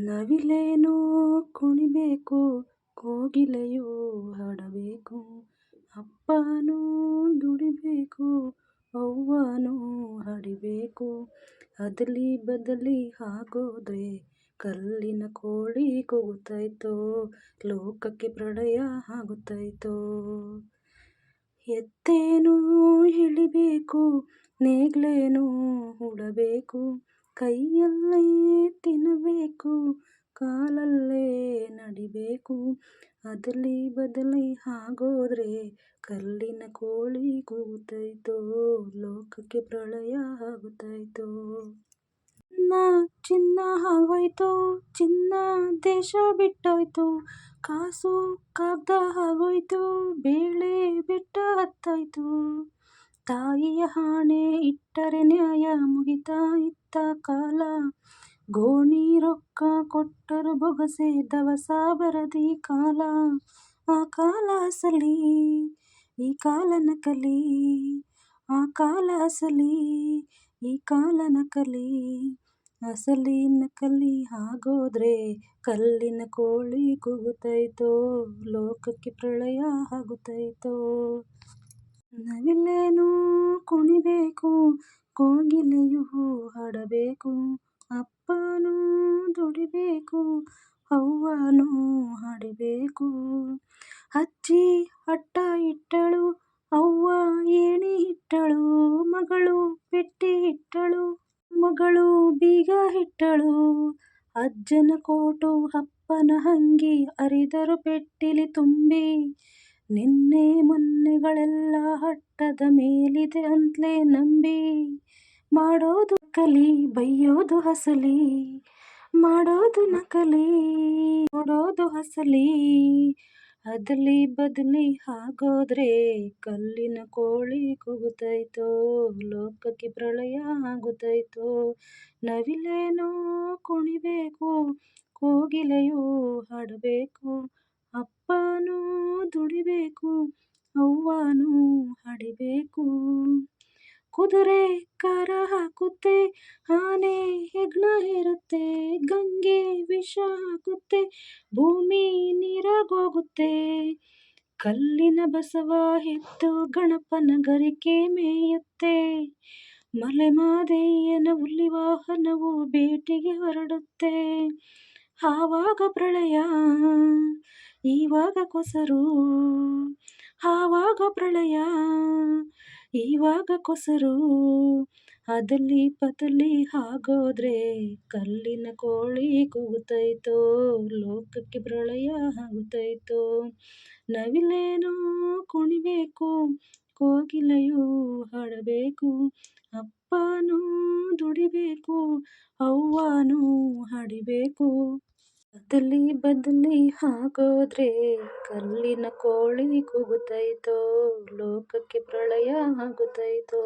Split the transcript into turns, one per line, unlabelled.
ನವಿಲೇನೋ ಕುಣಿಬೇಕು, ಕೋಗಿಲೆಯೋ ಹಾಡಬೇಕು. ಅಪ್ಪನೂ ದುಡಿಬೇಕು, ಅವ್ವನೂ ಹಡಿಬೇಕು. ಅದಲಿ ಬದಲಿ ಹಾಗೋದ್ರೆ ಕಲ್ಲಿನ ಕೋಳಿ ಕೂಗುತ್ತೈತೋ ಲೋಕಕ್ಕೆ ಪ್ರಳಯ ಆಗುತ್ತೈತೋ ಎತ್ತೇನೋ ಇಳಿಬೇಕು, ನೇಗ್ಲೇನೋ ಹೂಳಬೇಕು ಕೈಯಲ್ಲೇ ತಿನ್ನಬೇಕು ಕಾಲಲ್ಲೇ ನಡಿಬೇಕು. ಅದಲಿ ಬದಲಿ ಆಗೋದ್ರೆ ಕಲ್ಲಿನ ಕೋಳಿ ಕೂತೈತೋ, ಲೋಕಕ್ಕೆ ಪ್ರಳಯ ಆಗುತ್ತೈತೋ. ಚಿನ್ನ ಚಿನ್ನ ಆಗೋಯ್ತು, ಚಿನ್ನ ದೇಶ ಬಿಟ್ಟೋಯ್ತು. ಕಾಸು ಕಾಗ್ದ ಆಗೋಯ್ತು, ಬೇಳೆ ಬೆಟ್ಟ ಹತ್ತಾಯ್ತು. ತಾಯಿಯ ಆಣೆ ಇಟ್ಟರೆ ನ್ಯಾಯ ಮುಗಿತಾ ಇತ್ತ ಕಾಲ. ಗೋಣಿ ರೊಕ್ಕ ಕೊಟ್ಟರು ಬೊಗಸೆ ದವಸ ಬರದಿ ಕಾಲ. ಆ ಕಾಲ ಅಸಲಿ ಈ ಕಾಲ ನಕಲಿ, ಆ ಕಾಲ ಅಸಲಿ ಈ ಕಾಲ ನಕಲಿ. ಅಸಲಿ ನಕಲಿ ಆಗೋದ್ರೆ ಕಲ್ಲಿನ ಕೋಳಿ ಕೂಗುತ್ತೈತೋ ಲೋಕಕ್ಕೆ ಪ್ರಳಯ ಆಗುತ್ತೈತೋ ನವಿಲೇನೋ ಕುಣಿಬೇಕು ಕೋಗಿಲೆಯು ಹಾಡಬೇಕು, ಅಪ್ಪನೂ ದುಡಿಬೇಕು, ಅವ್ವನೂ ಹಾಡಬೇಕು. ಅಜ್ಜಿ ಅಟ್ಟ ಇಟ್ಟಳು, ಅವ್ವ ಏಣಿ ಇಟ್ಟಳು, ಮಗಳು ಪೆಟ್ಟಿ ಇಟ್ಟಳು, ಮಗಳು ಬೀಗ ಇಟ್ಟಳು. ಅಜ್ಜನ ಕೋಟು ಅಪ್ಪನ ಅಂಗಿ ಅರಿದರು ಪೆಟ್ಟಿಲಿ ತುಂಬಿ. ನಿನ್ನೆ ಮೊನ್ನೆಗಳೆಲ್ಲ ಹಟ್ಟದ ಮೇಲಿದೆ ಅಂತ್ಲೇ ನಂಬಿ. ಮಾಡೋದು ಕಲಿ ಬೈಯೋದು ಹಸಲಿ. ಮಾಡೋದು ನಕಲಿ, ನೋಡೋದು ಹಸಲಿ. ಅದಲಿ ಬದಲಿ ಆಗೋದ್ರೆ ಕಲ್ಲಿನ ಕೋಳಿ ಕೂಗುತ್ತೈತೋ ಲೋಕಕ್ಕೆ ಪ್ರಳಯ ಆಗುತ್ತೈತೋ. ನವಿಲೇನೋ ಕುಣಿಬೇಕು, ಕೋಗಿಲೆಯೂ ಹಾಡಬೇಕು. ಅಪ್ಪನೂ ದುಡಿಬೇಕು, ಅವ್ವನೂ ಹಡಿಬೇಕು. ಕುದುರೆ ಕರ ಹಾಕುತ್ತೆ ಆನೆ ಹೆಗ್ಣ ಇರುತ್ತೆ, ಗಂಗೆ ವಿಷ ಹಾಕುತ್ತೆ, ಭೂಮಿ ನೀರಾಗೋಗುತ್ತೆ. ಕಲ್ಲಿನ ಬಸವ ಎತ್ತು ಗಣಪನ ಗರಿಕೆ ಮೇಯುತ್ತೆ. ಮಲೆಮಾದಯ್ಯನ ಹುಲ್ಲಿ ವಾಹನವು ಬೇಟೆಗೆ ಹೊರಡುತ್ತೆ. ಆವಾಗ ಪ್ರಳಯ ಈವಾಗ ಕೊಸರು, ಆವಾಗ ಪ್ರಳಯ ಈವಾಗ ಕೊಸರು. ಅದಲಿ ಪದಲಿ ಆಗೋದ್ರೆ ಕಲ್ಲಿನ ಕೋಳಿ ಕೂಗುತ್ತೈತೋ ಲೋಕಕ್ಕೆ ಪ್ರಳಯ ಆಗುತ್ತೈತೋ. ನವಿಲೇನೋ ಕುಣಿಬೇಕು, ಕೋಗಿಲೆಯೂ ಹಾಡಬೇಕು, ಅಪ್ಪನೂ ದುಡಿಬೇಕು, ಅವ್ವನೂ ಹಾಡಬೇಕು. ಅದಲಿ ಬದಲಿ ಆಗೋದ್ರೆ ಕಲ್ಲಿನ ಕೋಳಿ ಕೂಗುತ್ತೈತೋ ಲೋಕಕ್ಕೆ ಪ್ರಳಯ ಆಗುತ್ತೈತೋ.